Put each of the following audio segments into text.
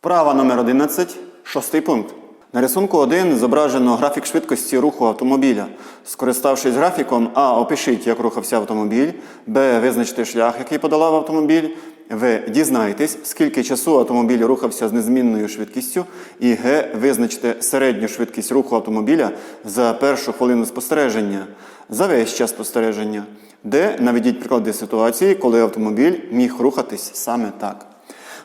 Вправа номер 11, шостий пункт. На рисунку 1 зображено графік швидкості руху автомобіля. Скориставшись графіком, А. Опишіть, як рухався автомобіль, Б. Визначте шлях, який подолав автомобіль. В. Дізнайтесь, скільки часу автомобіль рухався з незмінною швидкістю. І Г. Визначте середню швидкість руху автомобіля за першу хвилину спостереження, за весь час спостереження. Д. Наведіть приклади ситуації, коли автомобіль міг рухатись саме так.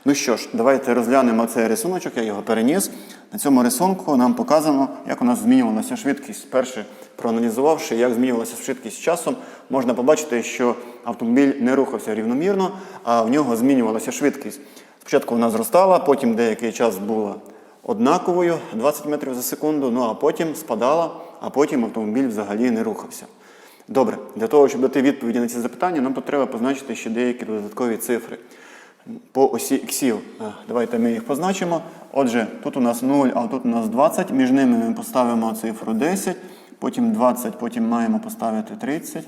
Ну що ж, давайте розглянемо цей рисуночок, я його переніс. На цьому рисунку нам показано, як у нас змінювалася швидкість. Перше, проаналізувавши, як змінювалася швидкість з часом, можна побачити, що автомобіль не рухався рівномірно, а в нього змінювалася швидкість. Спочатку вона зростала, потім деякий час була однаковою 20 метрів за секунду, ну а потім спадала, а потім автомобіль взагалі не рухався. Добре, для того, щоб дати відповіді на ці запитання, нам треба позначити ще деякі додаткові цифри по осі іксів. Давайте ми їх позначимо. Отже, тут у нас 0, а тут у нас 20. Між ними ми поставимо цифру 10, потім 20, потім маємо поставити 30.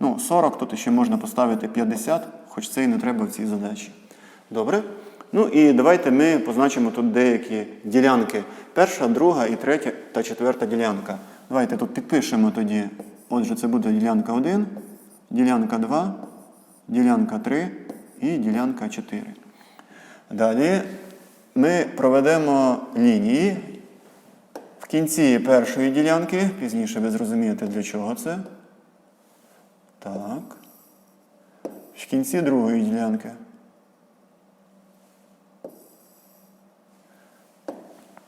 Ну, 40, тут ще можна поставити 50, хоч це і не треба в цій задачі. Добре? Ну і давайте ми позначимо тут деякі ділянки. Перша, друга і третя та четверта ділянка. Давайте тут підпишемо тоді. Отже, це буде ділянка 1, ділянка 2, ділянка 3 і ділянка 4. Далі ми проведемо лінії. В кінці першої ділянки, пізніше ви зрозумієте, для чого це. Так. В кінці другої ділянки.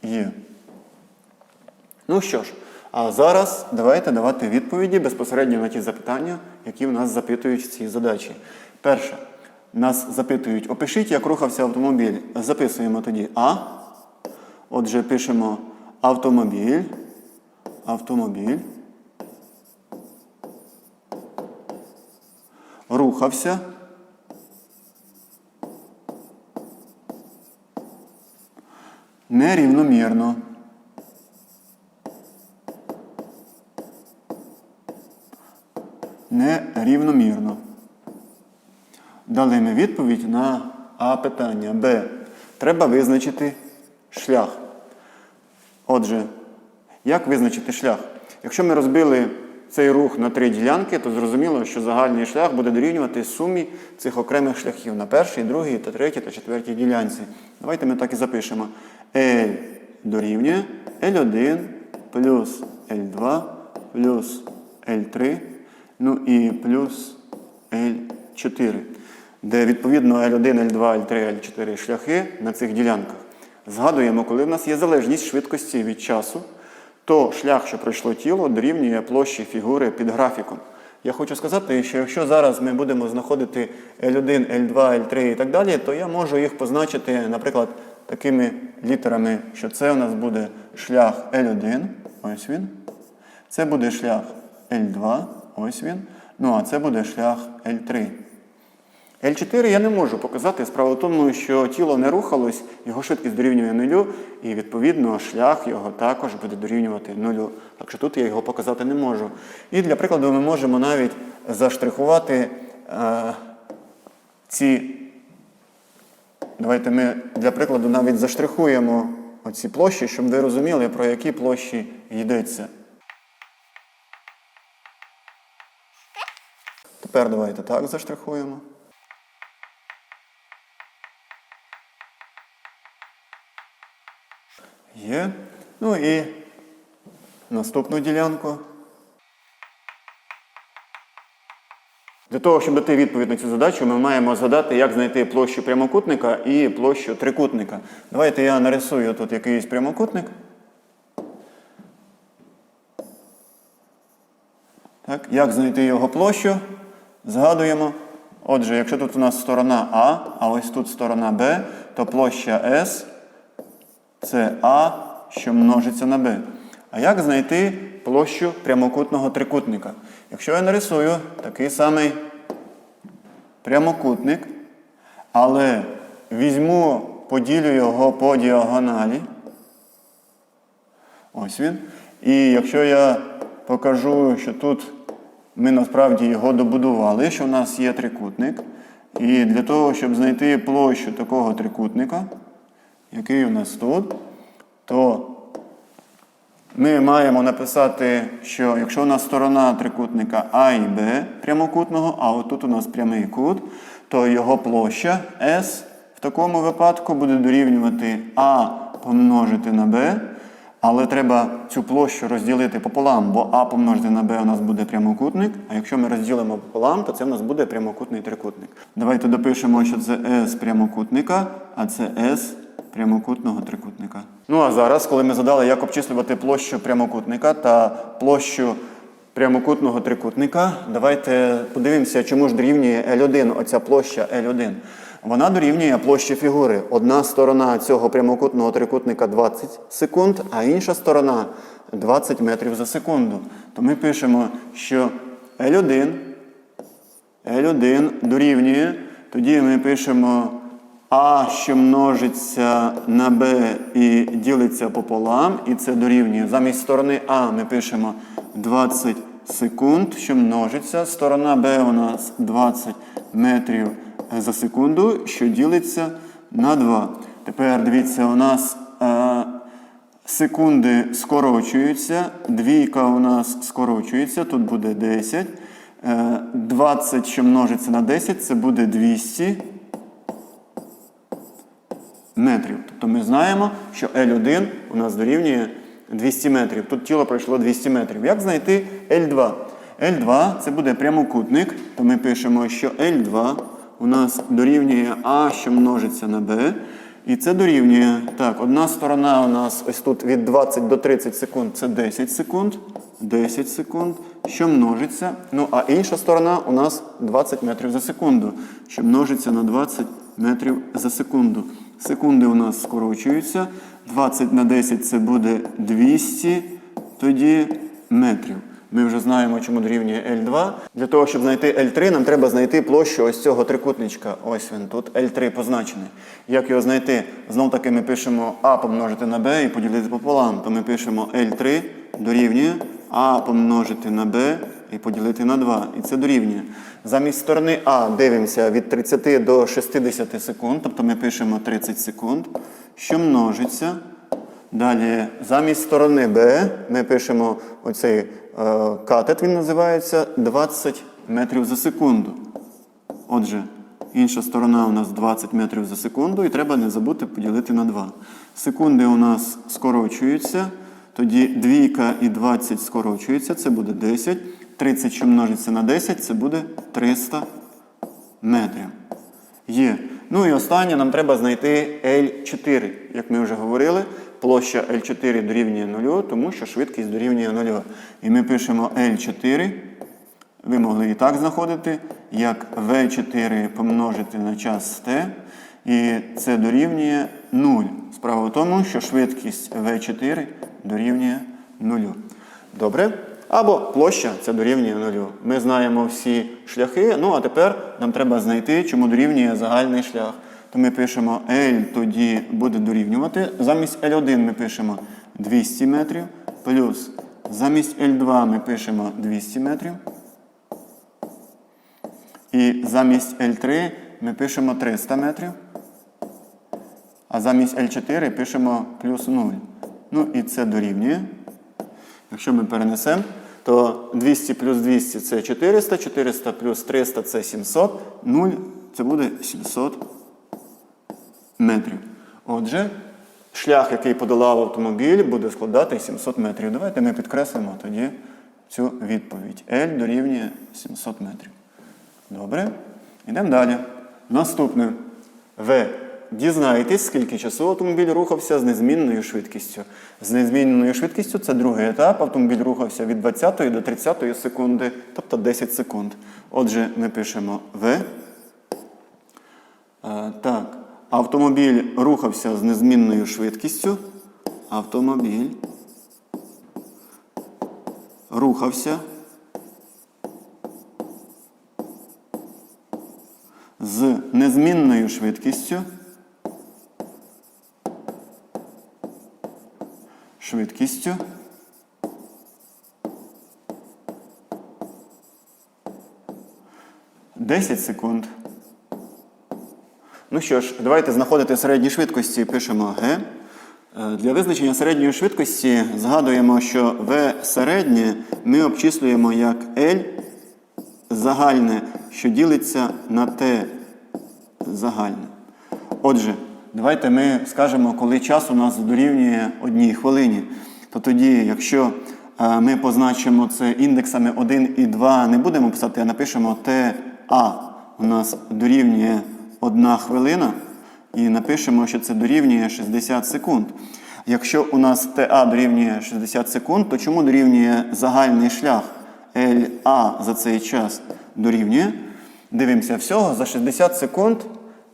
Є. Ну що ж, а зараз давайте давати відповіді безпосередньо на ті запитання, які в нас запитують в цій задачі. Перше. Нас запитують, опишіть, як рухався автомобіль. Записуємо тоді А. Отже, пишемо автомобіль. Автомобіль. Рухався. Нерівномірно. Нерівномірно. Дали ми відповідь на А питання. Б. Треба визначити шлях. Отже, як визначити шлях? Якщо ми розбили цей рух на три ділянки, то зрозуміло, що загальний шлях буде дорівнювати сумі цих окремих шляхів на першій, другій, та третій та четвертій ділянці. Давайте ми так і запишемо. L дорівнює L1 плюс L2 плюс L3, ну і плюс L4 де відповідно L1, L2, L3, L4 шляхи на цих ділянках. Згадуємо, коли в нас є залежність швидкості від часу, то шлях, що пройшло тіло, дорівнює площі фігури під графіком. Я хочу сказати, що якщо зараз ми будемо знаходити L1, L2, L3 і так далі, то я можу їх позначити, наприклад, такими літерами, що це у нас буде шлях L1, ось він. Це буде шлях L2, ось він. Ну а це буде шлях L3. L4 я не можу показати. Справа в тому, що тіло не рухалось, його швидкість дорівнює нулю, і відповідно шлях його також буде дорівнювати нулю. Так що тут я його показати не можу. І для прикладу ми можемо навіть заштрихувати е, ці. Давайте ми для прикладу навіть заштрихуємо оці площі, щоб ви розуміли, про які площі йдеться. Тепер давайте так заштрихуємо. Є. Ну і наступну ділянку. Для того, щоб дати відповідь на цю задачу, ми маємо згадати, як знайти площу прямокутника і площу трикутника. Давайте я нарисую тут якийсь прямокутник. Так, Як знайти його площу? Згадуємо. Отже, якщо тут у нас сторона А, а ось тут сторона Б, то площа С це А, що множиться на Б. А як знайти площу прямокутного трикутника? Якщо я нарисую такий самий прямокутник, але візьму, поділю його по діагоналі. Ось він. І якщо я покажу, що тут ми насправді його добудували, що в нас є трикутник. І для того, щоб знайти площу такого трикутника, який у нас тут, то ми маємо написати, що якщо у нас сторона трикутника А і Б прямокутного, а отут у нас прямий кут, то його площа S в такому випадку буде дорівнювати А помножити на Б. Але треба цю площу розділити пополам, бо А помножити на Б у нас буде прямокутник. А якщо ми розділимо пополам, то це у нас буде прямокутний трикутник. Давайте допишемо, що це S прямокутника, а це S прямокутного трикутника. Ну а зараз, коли ми задали, як обчислювати площу прямокутника та площу прямокутного трикутника, давайте подивимося, чому ж дорівнює L1, оця площа L1. Вона дорівнює площі фігури. Одна сторона цього прямокутного трикутника 20 секунд, а інша сторона 20 метрів за секунду. То ми пишемо, що L1, L1 дорівнює, тоді ми пишемо А, що множиться на Б і ділиться пополам, і це дорівнює. Замість сторони А ми пишемо 20 секунд, що множиться. Сторона Б у нас 20 метрів за секунду, що ділиться на 2. Тепер дивіться, у нас е, секунди скорочуються, двійка у нас скорочується, тут буде 10. Е, 20, що множиться на 10, це буде 200 метрів. Тобто ми знаємо, що L1 у нас дорівнює 200 метрів. Тут тіло пройшло 200 метрів. Як знайти L2? L2 це буде прямокутник, то ми пишемо, що L2 у нас дорівнює А, що множиться на Б. І це дорівнює. Так, одна сторона у нас ось тут від 20 до 30 секунд це 10 секунд. 10 секунд, що множиться. Ну, а інша сторона у нас 20 метрів за секунду, що множиться на 20 метрів за секунду. Секунди у нас скорочуються. 20 на 10 це буде 200 тоді метрів. Ми вже знаємо, чому дорівнює L2. Для того, щоб знайти L3, нам треба знайти площу ось цього трикутничка. Ось він тут L3 позначений. Як його знайти? Знов таки ми пишемо А помножити на Б і поділити пополам. То ми пишемо L3 дорівнює А помножити на Б і поділити на 2. І це дорівнює. Замість сторони А дивимося від 30 до 60 секунд, тобто ми пишемо 30 секунд, що множиться. Далі, замість сторони Б ми пишемо оцей е, катет, він називається 20 метрів за секунду. Отже, інша сторона у нас 20 метрів за секунду, і треба не забути поділити на 2. Секунди у нас скорочуються, тоді двійка і 20 скорочуються, це буде 10. 30, що множиться на 10, це буде 300 метрів. Є. Ну і останнє нам треба знайти L4. Як ми вже говорили, площа L4 дорівнює 0, тому що швидкість дорівнює 0. І ми пишемо L4. Ви могли і так знаходити, як V4 помножити на час t, і це дорівнює 0. Справа в тому, що швидкість V4 дорівнює 0. Добре? Або площа це дорівнює 0. Ми знаємо всі шляхи, ну а тепер нам треба знайти, чому дорівнює загальний шлях. То ми пишемо L тоді буде дорівнювати. Замість L1 ми пишемо 200 метрів, плюс замість L2 ми пишемо 200 метрів. І замість L3 ми пишемо 300 метрів. А замість L4 пишемо плюс 0. Ну і це дорівнює. Якщо ми перенесемо, то 200 плюс 200 це 400, 400 плюс 300 це 700, 0 це буде 700 метрів. Отже, шлях, який подолав автомобіль, буде складати 700 метрів. Давайте ми підкреслимо тоді цю відповідь. L дорівнює 700 метрів. Добре. Йдемо далі. Наступне. В. Дізнайтесь, скільки часу автомобіль рухався з незмінною швидкістю. З незмінною швидкістю це другий етап. Автомобіль рухався від 20 до 30 секунди, тобто 10 секунд. Отже, ми пишемо В. Е, так. Автомобіль рухався з незмінною швидкістю. Автомобіль рухався з незмінною швидкістю. Швидкістю. Десять секунд. Ну що ж, давайте знаходити середні швидкості, пишемо G. Е, Для визначення середньої швидкості згадуємо, що V середнє ми обчислюємо як L загальне, що ділиться на T загальне. Отже, давайте ми скажемо, коли час у нас дорівнює одній хвилині. То тоді, якщо е, ми позначимо це індексами 1 і 2, не будемо писати, а напишемо TA у нас дорівнює 1 хвилина, і напишемо, що це дорівнює 60 секунд. Якщо у нас TA дорівнює 60 секунд, то чому дорівнює загальний шлях LA за цей час дорівнює? Дивимося, всього за 60 секунд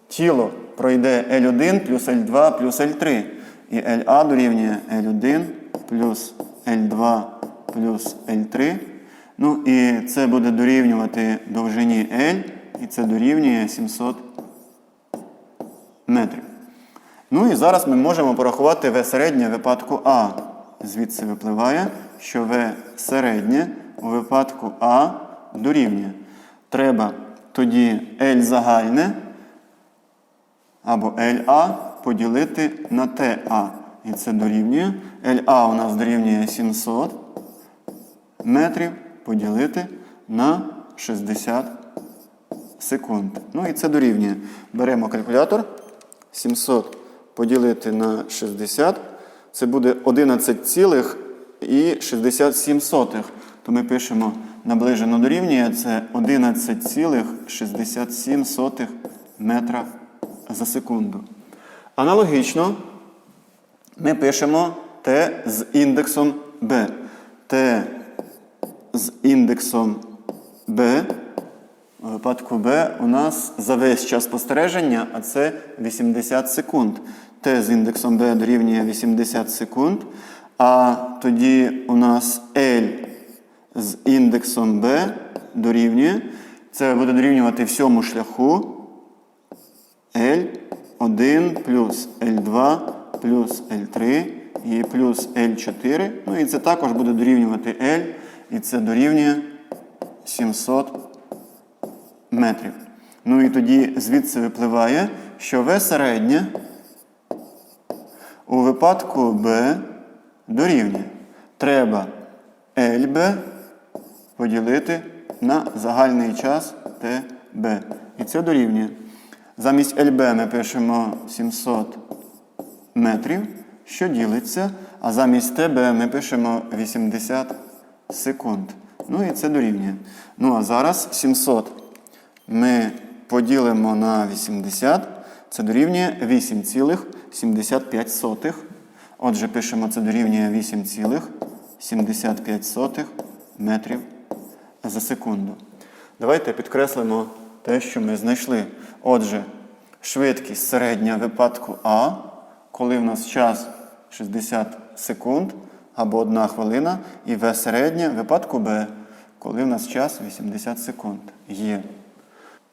тіло пройде L1 плюс L2 плюс L3. І LA дорівнює L1 плюс L2 плюс L3. Ну і це буде дорівнювати довжині L, і це дорівнює 700 метрів. Ну і зараз ми можемо порахувати В середнє випадку А. Звідси випливає, що В середнє у випадку А дорівнює. Треба тоді L загальне або LA поділити на TA. І це дорівнює. LA у нас дорівнює 700 метрів поділити на 60 секунд. Ну і це дорівнює. Беремо калькулятор. 700 поділити на 60. Це буде 11,67. То ми пишемо наближено дорівнює. Це 11,67 метра за секунду. Аналогічно ми пишемо Т з індексом B. Т з індексом B. У випадку B у нас за весь час спостереження, а це 80 секунд. Т з індексом B дорівнює 80 секунд. А тоді у нас L з індексом B дорівнює. Це буде дорівнювати всьому шляху L1 плюс L2 плюс L3 і плюс L4. Ну і це також буде дорівнювати L, і це дорівнює 700 метрів. Ну і тоді звідси випливає, що В середнє у випадку B дорівнює. Треба LB поділити на загальний час TB. І це дорівнює. Замість LB ми пишемо 700 метрів, що ділиться, а замість TB ми пишемо 80 секунд. Ну і це дорівнює. Ну а зараз 700 ми поділимо на 80. Це дорівнює 8,75. Отже, пишемо, це дорівнює 8,75 метрів за секунду. Давайте підкреслимо те, що ми знайшли. Отже, швидкість середня випадку А, коли в нас час 60 секунд або 1 хвилина, і В середня випадку Б, коли в нас час 80 секунд. Є.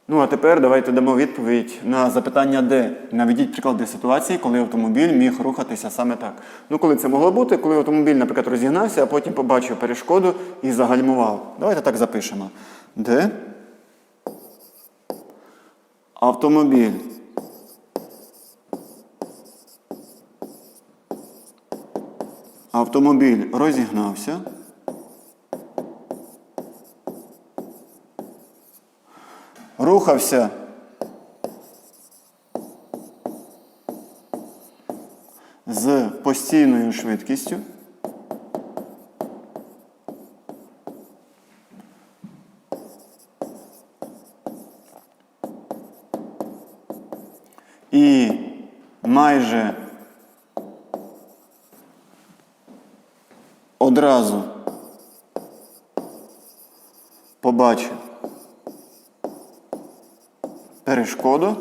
Ну а тепер давайте дамо відповідь на запитання, де наведіть приклади ситуації, коли автомобіль міг рухатися саме так. Ну, коли це могло бути, коли автомобіль, наприклад, розігнався, а потім побачив перешкоду і загальмував. Давайте так запишемо. Де автомобіль автомобіль розігнався. Рухався з постійною швидкістю. Одразу побачив перешкоду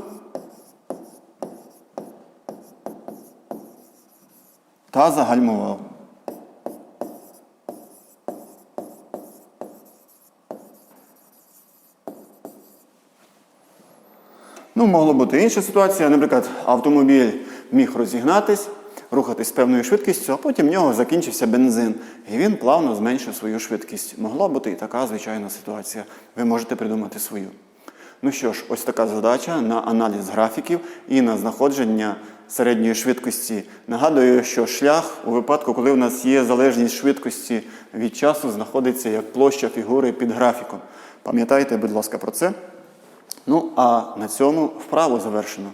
та загальмував. Ну, могла бути інша ситуація. Наприклад, автомобіль міг розігнатись, рухатись з певною швидкістю, а потім в нього закінчився бензин. І він плавно зменшив свою швидкість. Могла бути і така звичайна ситуація. Ви можете придумати свою. Ну що ж, ось така задача на аналіз графіків і на знаходження середньої швидкості. Нагадую, що шлях у випадку, коли в нас є залежність швидкості від часу, знаходиться як площа фігури під графіком. Пам'ятайте, будь ласка, про це. Ну а на цьому вправу завершено.